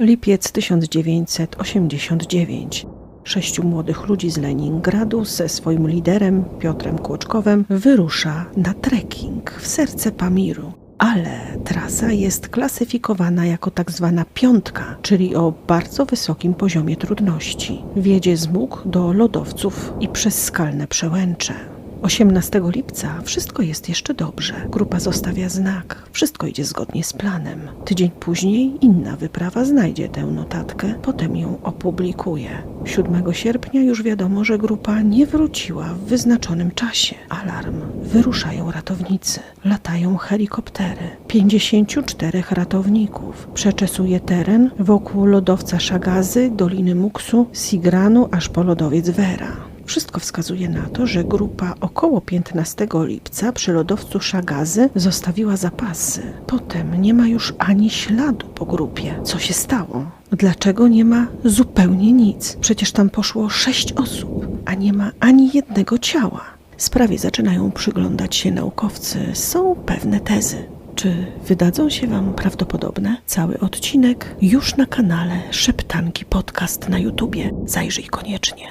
Lipiec 1989. Sześciu młodych ludzi z Leningradu ze swoim liderem Piotrem Kłoczkowem wyrusza na trekking w serce Pamiru. Ale trasa jest klasyfikowana jako tak zwana piątka, czyli o bardzo wysokim poziomie trudności. Wiedzie z móg do lodowców i przez skalne przełęcze. 18 lipca wszystko jest jeszcze dobrze. Grupa zostawia znak. Wszystko idzie zgodnie z planem. Tydzień później inna wyprawa znajdzie tę notatkę, potem ją opublikuje. 7 sierpnia już wiadomo, że grupa nie wróciła w wyznaczonym czasie. Alarm. Wyruszają ratownicy. Latają helikoptery. 54 ratowników. Przeczesuje teren wokół lodowca Szagazy, Doliny Muksu, Sigranu aż po lodowiec Vera. Wszystko wskazuje na to, że grupa około 15 lipca przy lodowcu Szagazy zostawiła zapasy. Potem nie ma już ani śladu po grupie. Co się stało? Dlaczego nie ma zupełnie nic? Przecież tam poszło sześć osób, a nie ma ani jednego ciała. Sprawie zaczynają przyglądać się naukowcy. Są pewne tezy. Czy wydadzą się Wam prawdopodobne? Cały odcinek już na kanale Szeptanki Podcast na YouTubie. Zajrzyj koniecznie.